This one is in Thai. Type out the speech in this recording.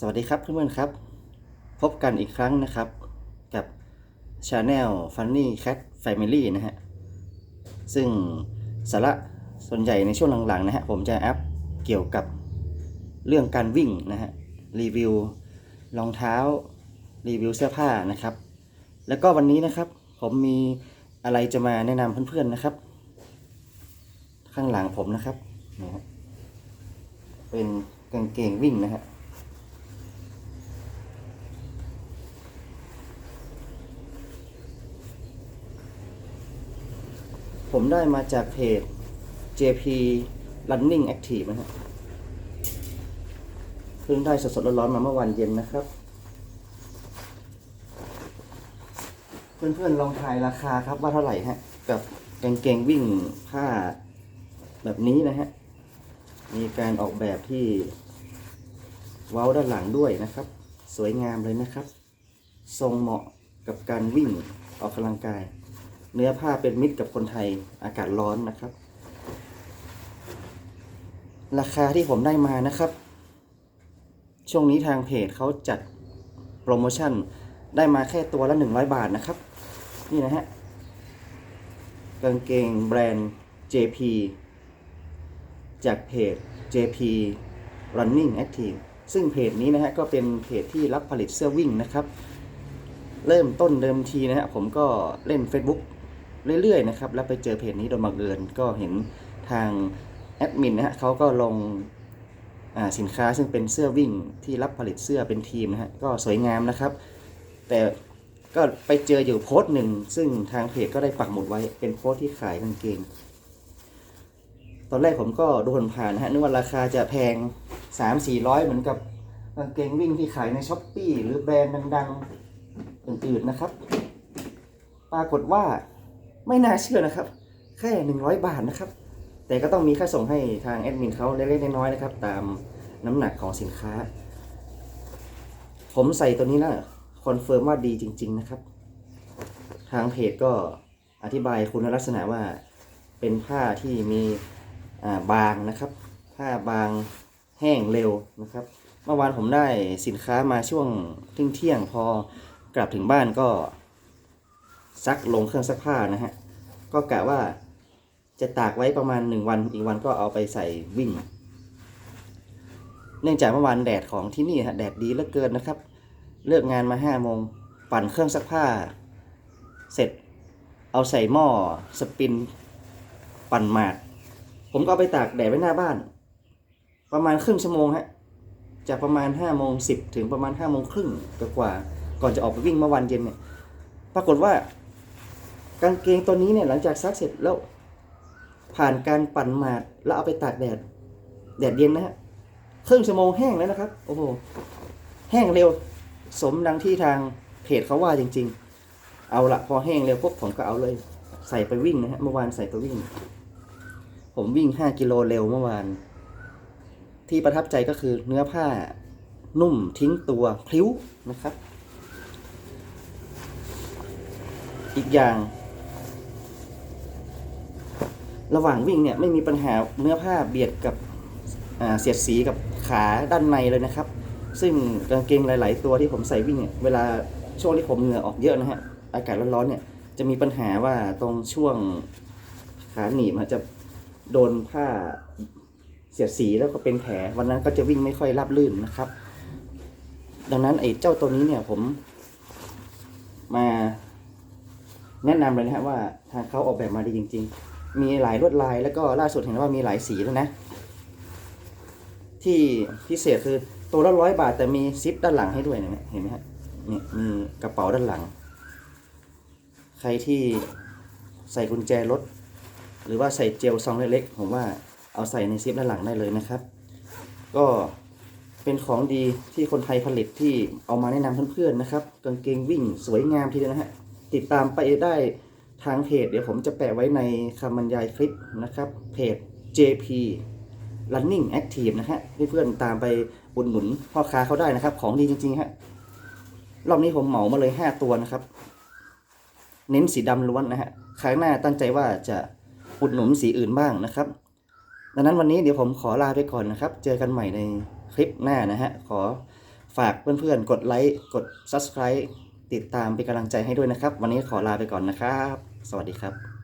สวัสดีครับเพื่อนๆครับ พบกันอีกครั้งนะครับ กับ Channel Funny Cat Family นะฮะ ซึ่งสาระส่วนใหญ่ในช่วงหลังๆนะฮะ ผมจะอัพเกี่ยวกับเรื่องการวิ่งนะฮะ รีวิวรองเท้า รีวิวเสื้อผ้านะครับ แล้วก็วันนี้นะครับ ผมมีอะไรจะมาแนะนำเพื่อนๆนะครับ ข้างหลังผมนะครับนะฮะเป็นกางเกงวิ่งนะฮะ ผมได้มาจากเพจ JP Running Active นะฮะเพิ่งได้สดๆร้อนๆมาเมื่อวันเย็นนะครับ เพื่อนๆลองทายราคาครับว่าเท่าไหร่ฮะ กับกางเกงวิ่งผ้าแบบนี้นะฮะ มีการออกแบบที่เว้าด้านหลังด้วยนะครับ สวยงามเลยนะครับ ทรงเหมาะกับการวิ่งออกกำลังกาย เนื้อผ้าเป็นมิตรกับคนไทยอากาศร้อนนะครับ ราคาที่ผมได้มานะครับ ช่วงนี้ทางเพจเขาจัดโปรโมชั่นได้มาแค่ตัวละ 100 บาทนะครับ นี่นะฮะกางเกงแบรนด์ JP จากเพจ JP Running Active ซึ่งเพจนี้นะฮะก็เป็นเพจที่รับผลิตเสื้อวิ่งนะครับ เริ่มต้นเดิมทีนะฮะผมก็เล่น Facebook เรื่อยๆนะครับแล้วไปเจอเพจนี้โดยบังเอิญก็เห็นทางแอดมินนะฮะเขาก็ลงสินค้าซึ่งเป็นเสื้อวิ่งที่รับผลิตเสื้อเป็นทีมนะฮะก็สวยงามนะครับ แต่ก็ไปเจออยู่โพสต์หนึ่ง ซึ่งทางเพจก็ได้ปักหมุดไว้เป็นโพสต์ที่ขายกางเกง ตอนแรกผมก็ดูผ่านนะฮะนึกว่าราคาจะแพง 3 4 0 0 เหมือนกับกางเกงวิ่งที่ขายในช้อปปีหรือแบรนด์ดังๆอื่นๆนะครับ ปรากฏว่า ไม่น่าเชื่อนะครับ แค่ 100 บาทนะครับ แต่ก็ต้องมีค่าส่งให้ทางแอดมินเขาเล็กๆน้อยๆนะครับ ตามน้ำหนักของสินค้า ผมใส่ตัวนี้แล้วคอนเฟิร์มว่าดีจริง ๆ นะครับ ทางเพจก็อธิบายคุณลักษณะว่าเป็นผ้าที่มีาบางนะครับ ผ้าบางแห้งเร็วนะครับ เมื่อวานผมได้สินค้ามาช่วงเที่ยงพอกลับถึงบ้านก็ ซักลงเครื่องซักผ้านะฮะ ก็กะว่าจะตากไว้ประมาณหนึ่งวันอีกวันก็เอาไปใส่วิ่ง เนื่องจากเมื่อวานแดดของที่นี่ฮะแดดดีเหลือเกินนะครับ เลิกงานมาห้าโมงปั่นเครื่องซักผ้า เสร็จเอาใส่หม้อสปิน ปั่นหมาด ผมก็เอาไปตากแดดไว้หน้าบ้าน ประมาณครึ่งชั่วโมงฮะจากประมาณ5้าโมงสิบถึงประมาณ5้าโมงครึ่งกว่าก่อนจะออกไปวิ่งเมื่อวันเย็นเนี่ยปรากฏว่า กางเกงตัวนี้เนี่ยหลังจากซักเสร็จแล้ว ผ่านการปั่นหมาดแล้วเอาไปตากแดด แดดเย็นนะฮะครึ่งชั่วโมงแห้งแล้วนะครับ โอ้โห แห้งเร็ว สมดังที่ทางเพจเขาว่าจริง ๆ เอาละพอแห้งเร็วปุ๊บผมก็เอาเลย ใส่ไปวิ่งนะฮะเมื่อวานใส่ไปวิ่ง ผมวิ่ง 5 กิโลเร็วเมื่อวาน ที่ประทับใจก็คือเนื้อผ้านุ่มทิ้งตัวพลิ้วนะครับ อีกอย่าง ระหว่างวิ่งเนี่ยไม่มีปัญหาเนื้อผ้าเบียดกับเสียดสีกับขาด้านในเลยนะครับ ซึ่งกางเกงหลาย ๆ ตัวที่ผมใส่วิ่งเนี่ยเวลาช่วงที่ผมเหงื่อออกเยอะนะฮะอากาศร้อนๆเนี่ยจะมีปัญหาว่าตรงช่วงขาหนีบจะโดนผ้าเสียดสีแล้วก็เป็นแผลวันนั้นก็จะวิ่งไม่ค่อยราบลื่นนะครับ ดังนั้นไอ้เจ้าตัวนี้เนี่ยผมมาแนะนำเลยนะฮะว่าทางเขาออกแบบมาดีจริง ๆ มีหลายลวดลายแล้วก็ล่าสุดเห็นว่ามีหลายสีแล้วนะ ที่พิเศษคือตัวละร้อยบาทแต่มีซิปด้านหลังให้ด้วยนะเห็นไหมฮะเนี่ยมีกระเป๋าด้านหลัง ใครที่ใส่กุญแจรถ หรือว่าใส่เจลซองเล็กๆผมว่าเอาใส่ในซิปด้านหลังได้เลยนะครับ ก็เป็นของดีที่คนไทยผลิตที่เอามาแนะนำเพื่อนๆนะครับกางเกงวิ่งสวยงามทีเดียวนะฮะติดตามไปได้ ทางเพจเดี๋ยวผมจะแปะไว้ในคำบรรยายคลิปนะครับเพจ JP Running Active นะฮะเพื่อนๆตามไปอุดหนุนพ่อค้าเขาได้นะครับ ของดีจริงๆฮะรอบนี้ผมเหมามาเลย 5 ตัวนะครับ เน้นสีดำล้วนนะฮะครั้งหน้าตั้งใจว่าจะอุดหนุนสีอื่นบ้างนะครับดังนั้นวันนี้เดี๋ยวผมขอลาไปก่อนนะครับ เจอกันใหม่ในคลิปหน้านะฮะขอฝากเพื่อนๆ กดไลค์ กด Subscribe ติดตามเป็นกำลังใจให้ด้วยนะครับ วันนี้ขอลาไปก่อนนะครับ สวัสดีครับ